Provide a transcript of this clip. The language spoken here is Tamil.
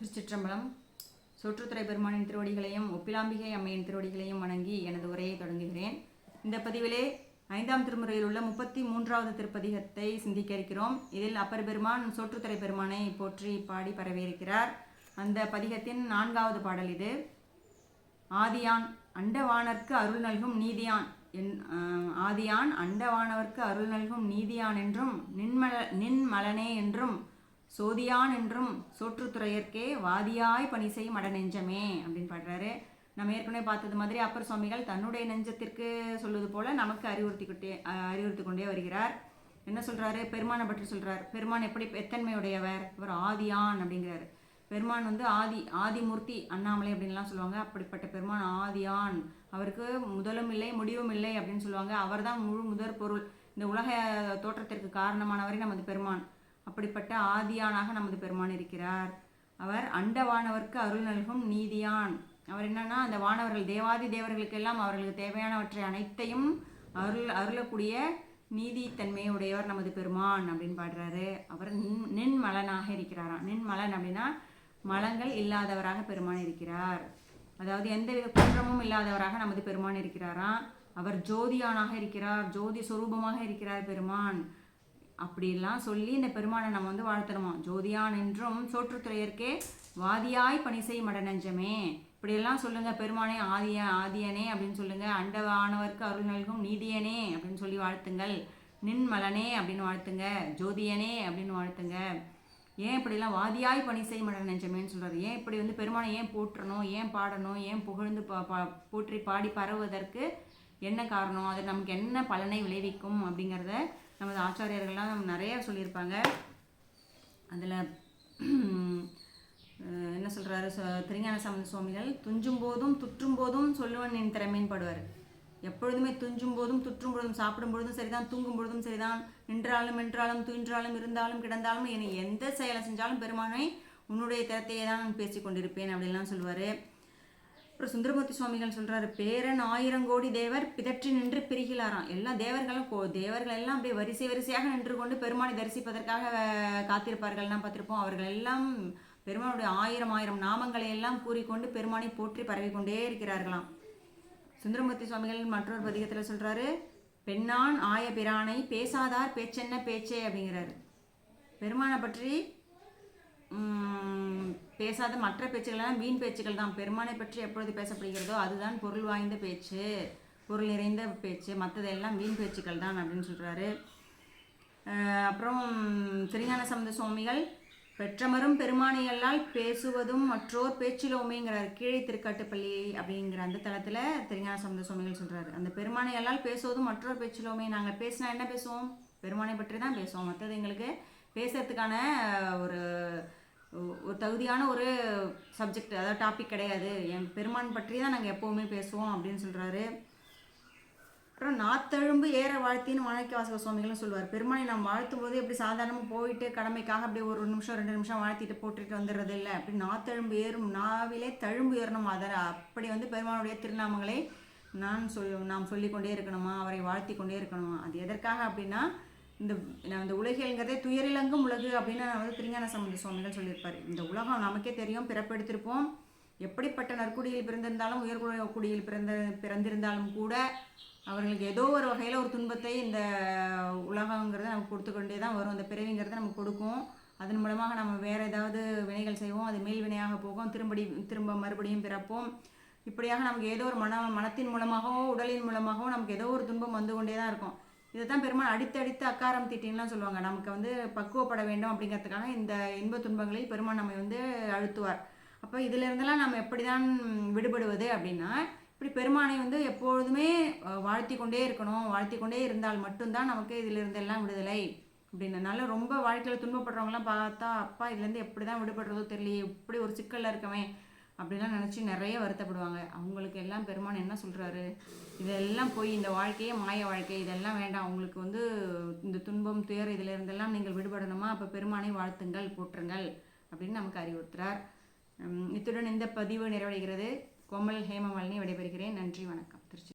திருச்சிற்றம்பலம். சுற்றுத்துறை பெருமானின் திருவடிகளையும் ஒப்பிலாம்பிகை அம்மையின் திருவடிகளையும் வணங்கி எனது உரையை தொடங்குகிறேன். இந்த பதிவிலே ஐந்தாம் திருமுறையில் உள்ள முப்பத்தி மூன்றாவது திருப்பதிகத்தை சிந்திக்க இருக்கிறோம் இதில் அப்பர் பெருமான் சோற்றுத்துறை பெருமானை போற்றி பாடி பரவியிருக்கிறார். அந்த பதிகத்தின் நான்காவது பாடல் இது. ஆதியான் அண்டவானர்க்கு அருள் நல்கும் நீதியான் என் ஆதியான் அண்டவானவர்க்கு அருள் நல்கும் நீதியான் என்றும் நின்மல நின்மலனே என்றும் சோதியான் என்றும் சோற்றுத்துறையர்க்கே வாதியாய் பணி செய் மட நெஞ்சமே அப்படின்னு பாடுறாரு. நம்ம ஏற்கனவே பார்த்தது மாதிரி அப்பர் சுவாமிகள் தன்னுடைய நெஞ்சத்திற்கு சொல்வது போல நமக்கு அறிவுறுத்திக்கிட்டே அறிவுறுத்தி கொண்டே வருகிறார். என்ன சொல்கிறாரு பெருமானை பற்றி சொல்கிறார் பெருமான் எப்படி எத்தன்மையுடையவர்? இவர் ஆதியான் அப்படிங்கிறாரு. பெருமான் வந்து ஆதி ஆதிமூர்த்தி அண்ணாமலை அப்படின்லாம் சொல்லுவாங்க. அப்படிப்பட்ட பெருமான் ஆதியான். அவருக்கு முதலும் இல்லை முடிவும் இல்லை அப்படின்னு சொல்லுவாங்க. அவர்தான் முழு முதற் பொருள் இந்த உலக தோற்றத்திற்கு காரணமானவரே நமது பெருமான். அப்படிப்பட்ட ஆதியானாக நமது பெருமான் இருக்கிறார். அவர் அண்டவானவர்க்கு அருள் நல்கும் நீதியான். அவர் என்னன்னா அந்த வானவர்கள் தேவாதி தேவர்களுக்கெல்லாம் அவர்களுக்கு தேவையானவற்றை அனைத்தையும் அருள் அருளக்கூடிய நீதித்தன்மையை உடையவர் நமது பெருமான் அப்படின்னு பாடுறாரு. அவர் நின் நின்மலனாக இருக்கிறாராம். நின்மலன் அப்படின்னா மலங்கள் இல்லாதவராக பெருமான் இருக்கிறார். அதாவது எந்தவித குற்றமும் இல்லாதவராக நமது பெருமான் இருக்கிறாராம். அவர் ஜோதியானாக இருக்கிறார். ஜோதி சுரூபமாக இருக்கிறார் பெருமான். அப்படிலாம் சொல்லி இந்த பெருமானை நம்ம வந்து வாழ்த்தணுமா? ஜோதியான் என்றும் சோற்றுத்துறையர்க்கே வாதியாய் பணி செய் மடநஞ்சமே. இப்படியெல்லாம் சொல்லுங்கள் பெருமானே ஆதிய ஆதியனே அப்படின்னு சொல்லுங்கள் அண்டவானவர்க்கு அருள் நல்கும் நீதியனே அப்படின்னு சொல்லி வாழ்த்துங்கள். நின்மலனே அப்படின்னு வாழ்த்துங்க. ஜோதியனே அப்படின்னு வாழ்த்துங்க. ஏன் இப்படிலாம் வாதியாய் பணி செய் மடநஞ்சமேன்னு நெஞ்சமேன்னு ஏன் இப்படி வந்து பெருமானை ஏன் போற்றணும் ஏன் பாடணும் ஏன் புகழ்ந்து பா பா- போற்றி பாடி பரவுவதற்கு என்ன காரணம்? அது நமக்கு என்ன பலனை விளைவிக்கும் அப்படிங்கிறத நமது ஆச்சாரியர்கள்லாம் நிறைய சொல்லியிருப்பாங்க. அதில் என்ன சொல்கிறாரு திருஞான சம்பந்த சுவாமிகள் துஞ்சும் போதும் துற்றும் போதும் சொல்லுவன் என் திறமைன்னு பாடுவார். எப்பொழுதுமே துஞ்சும் போதும் துற்றும் பொழுதும் சாப்பிடும் பொழுதும் சரிதான் தூங்கும் பொழுதும் சரிதான். நின்றாலும் நின்றாலும் துயின்றாலும் இருந்தாலும் கிடந்தாலும் என்னை எந்த செயலை செஞ்சாலும் பெருமானை உன்னுடைய திறத்தையே தான் நான் பேசிக் கொண்டிருப்பேன் அப்படின்லாம் சொல்லுவார். அப்புறம் சுந்தரமூர்த்தி சுவாமிகள் சொல்கிறாரு பேரன் ஆயிரம் கோடி தேவர் பிதற்றி நின்று பிரிகிறாராம். எல்லா தேவர்களும் கோ தேவர்கள் எல்லாம் அப்படியே வரிசை வரிசையாக நின்று கொண்டு பெருமானை தரிசிப்பதற்காக காத்திருப்பார்கள்லாம் பார்த்துருப்போம். அவர்கள் எல்லாம் பெருமானுடைய ஆயிரம் ஆயிரம் நாமங்களை எல்லாம் கூறிக்கொண்டு பெருமானை போற்றி பரவி கொண்டே இருக்கிறார்களாம். சுந்தரமூர்த்தி சுவாமிகள் மற்றொரு பதிகத்தில் சொல்கிறாரு பெண்ணான் ஆய பிரானை பேசாதார் பேச்சென்ன பேச்சே அப்படிங்கிறாரு. பெருமானை பற்றி பேசாத மற்ற பேச்சுகளெல்லாம் வீண் பேச்சுகள் தான். பெருமானை பற்றி எப்பொழுது பேசப்படுகிறதோ அதுதான் பொருள் வாய்ந்த பேச்சு. பொருள் நிறைந்த பேச்சு. மற்றதெல்லாம் வீண் பேச்சுக்கள் தான் அப்படின்னு சொல்கிறாரு அப்புறம் திருஞான சம்பந்த சுவாமிகள் பெற்றமரும் பெருமானையல்லால் பேசுவதும் மற்றோர் பேச்சிலோமேங்கிறார். கீழே திருக்காட்டுப்பள்ளி அப்படிங்கிற அந்த தளத்தில் திருஞான சம்பந்த சுவாமிகள் சொல்கிறாரு அந்த பெருமானையல்லால் பேசுவதும் மற்றோர் பேச்சிலோமே நாங்கள் பேசினா என்ன பேசுவோம்? பெருமானை பற்றி தான் பேசுவோம். மற்றது எங்களுக்கு பேசுறதுக்கான ஒரு ஒரு தகுதியான ஒரு சப்ஜெக்ட் அதாவது டாபிக் கிடையாது. என் பெருமான் பற்றி தான் நாங்கள் எப்போவுமே பேசுவோம் அப்படின்னு சொல்கிறாரு அப்புறம் நாத்தழும்பு ஏற வாழ்த்தின்னு வணக்க வாசக சுவாமிகளும் சொல்லுவார். பெருமானை நாம் வாழ்த்தும் போது எப்படி சாதாரணமாக போயிட்டு கடமைக்காக அப்படியே ஒரு நிமிஷம் ரெண்டு நிமிஷம் வாழ்த்திட்டு போட்டுட்டு வந்துடுறது இல்லை. அப்படி நாத்தழும்பு ஏறும் நாவிலே தழும்பு ஏறணும் அதை அப்படி வந்து பெருமானுடைய திருநாமங்களை நான் சொல் நாம் சொல்லிக்கொண்டே இருக்கணுமா? அவரை வாழ்த்தி கொண்டே இருக்கணுமா? அது எதற்காக அப்படின்னா இந்த நான் இந்த உலகியல்ங்கிறதே துயரிலங்கும் உலகு அப்படின்னு நான் வந்து திருஞான சம்பந்த சுவாமிகள் சொல்லியிருப்பார். இந்த உலகம் நமக்கே தெரியும் பிறப்பெடுத்திருப்போம். எப்படிப்பட்ட நற்குடியில் பிறந்திருந்தாலும் உயர்குல குடியில் பிறந்த பிறந்திருந்தாலும் கூட அவர்களுக்கு ஏதோ ஒரு வகையில் ஒரு துன்பத்தை இந்த உலகங்கிறத நமக்கு கொடுத்து கொண்டே தான் வரும். அந்த பிறவிங்கிறத நமக்கு கொடுக்கும். அதன் மூலமாக நம்ம வேறு ஏதாவது வினைகள் செய்வோம். அது மேல் வினையாக போகும். திரும்படி திரும்ப மறுபடியும் பிறப்போம். இப்படியாக நமக்கு ஏதோ ஒரு மன மனத்தின் மூலமாகவோ உடலின் மூலமாகவோ நமக்கு ஏதோ ஒரு துன்பம் வந்து கொண்டே தான் இருக்கும். இதை தான் பெருமாள் அடித்தடித்து அக்காரம் தீட்டின்லாம் சொல்லுவாங்க. நமக்கு வந்து பக்குவப்பட வேண்டும் அப்படிங்கிறதுக்காக இந்த இன்ப துன்பங்களில் பெருமாள் நம்மை வந்து அழுத்துவார். அப்போ இதிலிருந்தெல்லாம் நம்ம எப்படி தான் விடுபடுவது அப்படின்னா இப்படி பெருமானை வந்து எப்பொழுதுமே வாழ்த்தி கொண்டே இருக்கணும். வாழ்த்தி கொண்டே இருந்தால் மட்டும்தான் நமக்கு இதிலிருந்து இருந்தெல்லாம் விடுதலை அப்படின்றனால ரொம்ப வாழ்க்கையில் துன்பப்படுறவங்களாம் பார்த்தா அப்பா இதுலேருந்து எப்படி தான் விடுபடுறதோ தெரியலையே இப்படி ஒரு சிக்கலில் இருக்கவே அப்படிலாம் நினச்சி நிறைய வருத்தப்படுவாங்க. அவங்களுக்கு எல்லாம் பெருமான் என்ன சொல்கிறாரு இதெல்லாம் போய் இந்த வாழ்க்கையே மாய வாழ்க்கை இதெல்லாம் வேண்டாம். அவங்களுக்கு வந்து இந்த துன்பம் துயர் இதில் இருந்தெல்லாம் நீங்கள் விடுபடணுமா? அப்போ பெருமானை வாழ்த்துங்கள் போற்றுங்கள் அப்படின்னு நமக்கு அறிவுறுத்துறார். இத்துடன் இந்த பதிவு நிறைவடைகிறது. கோமல் ஹேமமாலினி விடைபெறுகிறேன். நன்றி வணக்கம்.